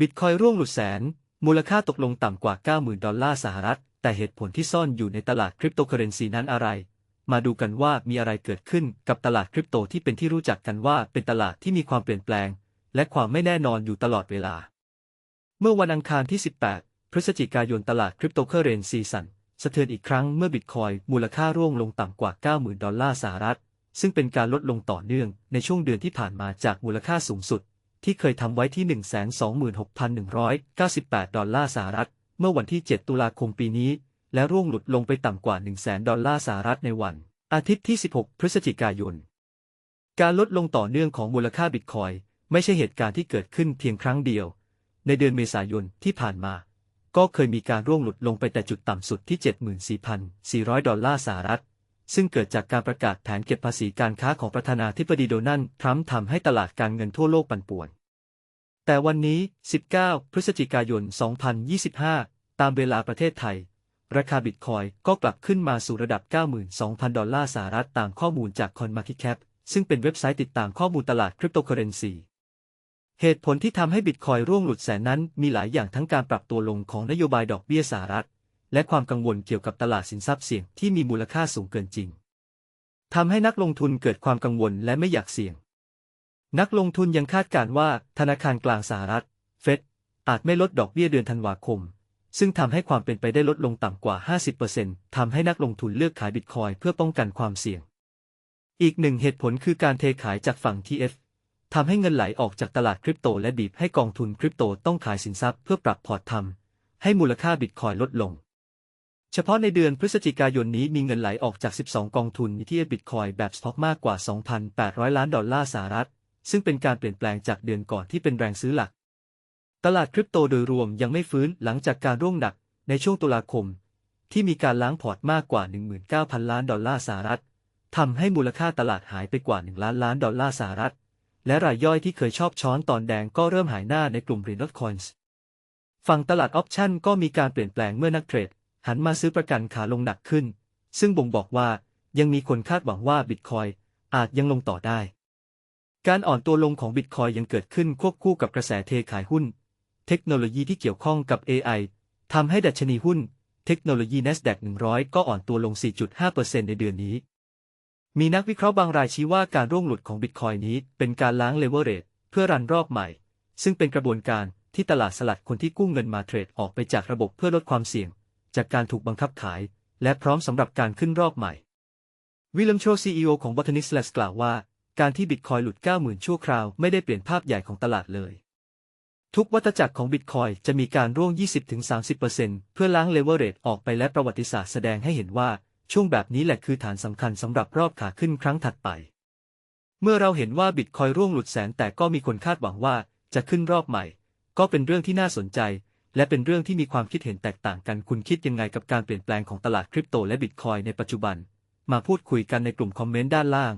บิตคอยร่วงหลุดแสน มูลค่าตกลงต่ำกว่า 90,000 ดอลลาร์สหรัฐ แต่เหตุผลที่ซ่อนอยู่ในตลาดคริปโตเคอเรนซีนั้นอะไร มาดูกันว่ามีอะไรเกิดขึ้นกับตลาดคริปโตที่เป็นที่รู้จักกันว่าเป็นตลาดที่มีความเปลี่ยนแปลง และความไม่แน่นอนอยู่ตลอดเวลา เมื่อวันอังคารที่ 18 พฤศจิกายนตลาดคริปโตเคอเรนซีสั่นสะเทือนอีกครั้งเมื่อบิตคอยมูลค่าร่วงลงต่ำกว่า 90,000 ดอลลาร์สหรัฐ ซึ่งเป็นการลดลงต่อเนื่องในช่วงเดือนที่ผ่านมาจากมูลค่าสูงสุด ที่เคยทำไว้ที่ 126,198 ดอลลาร์สหรัฐ เมื่อวันที่ 7 ตุลาคมปีนี้ และร่วงหลุดลงไปต่ำกว่า 100,000 ดอลลาร์สหรัฐในวัน อาทิตย์ที่ 16 พฤศจิกายน การลดลงต่อเนื่องของมูลค่าบิตคอยไม่ใช่เหตุการณ์ที่เกิดขึ้นเพียงครั้งเดียว ในเดือนเมษายนที่ผ่านมา ก็เคยมีการร่วงหลุดลงไปแต่จุดต่ำสุดที่ 74,400 ดอลลาร์สหรัฐ ซึ่งเกิดจากการประกาศแผนเก็บภาษีการค้าของประธานาธิบดีโดนัลด์ทรัมป์ทำให้ตลาดการเงินทั่วโลกปั่นป่วน แต่วันนี้ 19 พฤศจิกายน 2025 ตามเวลาประเทศไทย ราคาบิตคอยก็กลับขึ้นมาสู่ระดับ 92,000 ดอลลาร์สหรัฐตามข้อมูลจาก CoinMarketCap ซึ่งเป็นเว็บไซต์ติดตามข้อมูลตลาดคริปโตเคอเรนซีเหตุผลที่ทำให้บิตคอยร่วงหลุดแสนนั้นมีหลายอย่างทั้งการปรับตัวลงของนโยบายดอกเบี้ยสหรัฐ และความกังวลเกี่ยวกับตลาดสินทรัพย์เสี่ยงที่มีมูลค่าสูงเกินจริงทำให้นักลงทุนเกิดความกังวลและไม่อยากเสี่ยง นักลงทุนยังคาดการณ์ว่าธนาคารกลางสหรัฐ เฟดอาจไม่ลดดอกเบี้ยเดือนธันวาคม ซึ่งทำให้ความเป็นไปได้ลดลงต่ำกว่า 50%ทำให้นักลงทุนเลือกขายบิตคอยเพื่อป้องกันความเสี่ยง อีกหนึ่งเหตุผลคือการเทขายจากฝั่ง TF ทำให้เงินไหลออกจากตลาดคริปโตและบีบให้กองทุนคริปโตต้องขายสินทรัพย์เพื่อปรับพอร์ตทำให้มูลค่าบิตคอยลดลง เฉพาะในเดือนพฤศจิกายนนี้มีเงินไหลออกจาก 12 กองทุนที่บิตคอยแบบสต็อกมากกว่า 2,800 ล้านดอลลาร์สหรัฐ ซึ่งเป็นการเปลี่ยนแปลงจากเดือนก่อนที่เป็นแรงซื้อหลัก ตลาดคริปโตโดยรวมยังไม่ฟื้นหลังจากการร่วงหนักในช่วงตุลาคม ที่มีการล้างพอร์ตมากกว่า 19,000 ล้านดอลลาร์สหรัฐทำให้มูลค่าตลาดหายไปกว่า 1 ล้านล้านดอลลาร์สหรัฐ และรายย่อยที่เคยชอบช้อนตอนแดงก็เริ่มหายหน้าในกลุ่ม r e n o t Coins ฝั่งตลาดออปชั่นก็มีการเปลี่ยนแปลงเมื่อนักเทรด หันมาซื้อประกันขาลงหนักขึ้น ซึ่งบ่งบอกว่ายังมีคนคาดหวังว่าบิตคอยอาจยังลงต่อได้ การอ่อนตัวลงของบิตคอยยังเกิดขึ้นควบคู่กับกระแสเทขายหุ้น เทคโนโลยีที่เกี่ยวข้องกับ AI ทำให้ดัชนีหุ้น เทคโนโลยี NASDAQ 100 ก็อ่อนตัวลง 4.5%ในเดือนนี้ มีนักวิเคราะห์บางรายชี้ว่าการร่วงหลุดของบิตคอยนี้เป็นการล้างเลเวอเรจเพื่อรันรอบใหม่ ซึ่งเป็นกระบวนการที่ตลาดสลัดคนที่กู้เงินมาเทรดออกไปจากระบบเพื่อลดความเสี่ยง จากการถูกบังคับขาย และพร้อมสำหรับการขึ้นรอบใหม่ วิลเลมโชซีอีโอของ Botanist Labs กล่าวว่า การที่บิตคอยหลุด 90,000 ชั่วคราวไม่ได้เปลี่ยนภาพใหญ่ของตลาดเลย ทุกวัฏจักรของบิตคอยจะมีการร่วง 20-30%เพื่อล้างเลเวอเรจออกไปและประวัติศาสตร์แสดงให้เห็นว่าช่วงแบบนี้แหละคือฐานสำคัญสำหรับรอบขาขึ้นครั้งถัดไป เมื่อเราเห็นว่าบิตคอยร่วงหลุดแสนแต่ก็มีคนคาดหวังว่าจะขึ้นรอบใหม่ ก็เป็นเรื่องที่น่าสนใจ และเป็นเรื่องที่มีความคิดเห็นแตกต่างกันคุณคิดยังไงกับการเปลี่ยนแปลงของตลาดคริปโตและบิตคอยในปัจจุบัน มาพูดคุยกันในกลุ่มคอมเมนต์ด้านล่าง